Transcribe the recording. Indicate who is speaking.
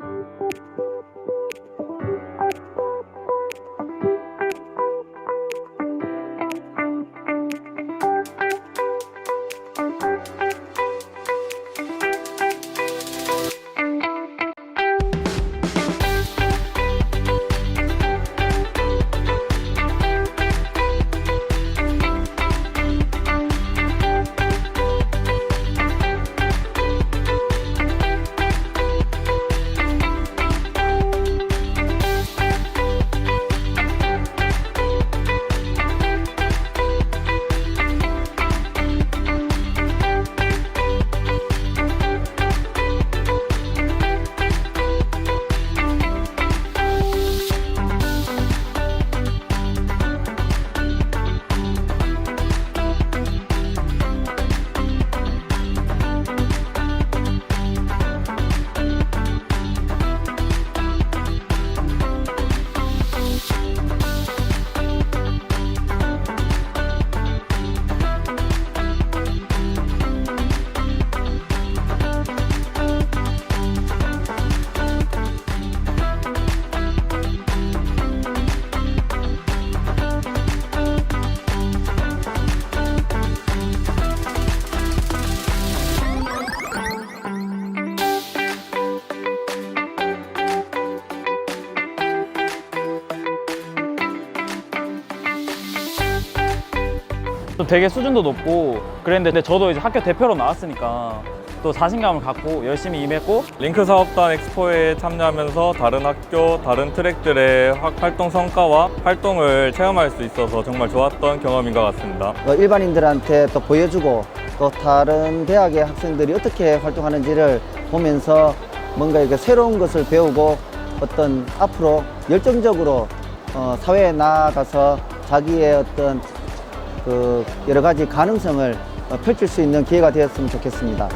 Speaker 1: Thank you. 또 되게 수준도 높고 그랬는데 근데 저도 이제 학교 대표로 나왔으니까 또 자신감을 갖고 열심히 임했고
Speaker 2: 링크 사업단 엑스포에 참여하면서 다른 학교, 다른 트랙들의 활- 활동 성과와 활동을 체험할 수 있어서 정말 좋았던 경험인 것 같습니다.
Speaker 3: 어, 일반인들한테 또 보여주고 또 다른 대학의 학생들이 어떻게 활동하는지를 보면서 뭔가 이렇게 새로운 것을 배우고 어떤 앞으로 열정적으로 어, 사회에 나아가서 자기의 어떤 그 여러 가지 가능성을 어, 펼칠 수 있는 기회가 되었으면 좋겠습니다.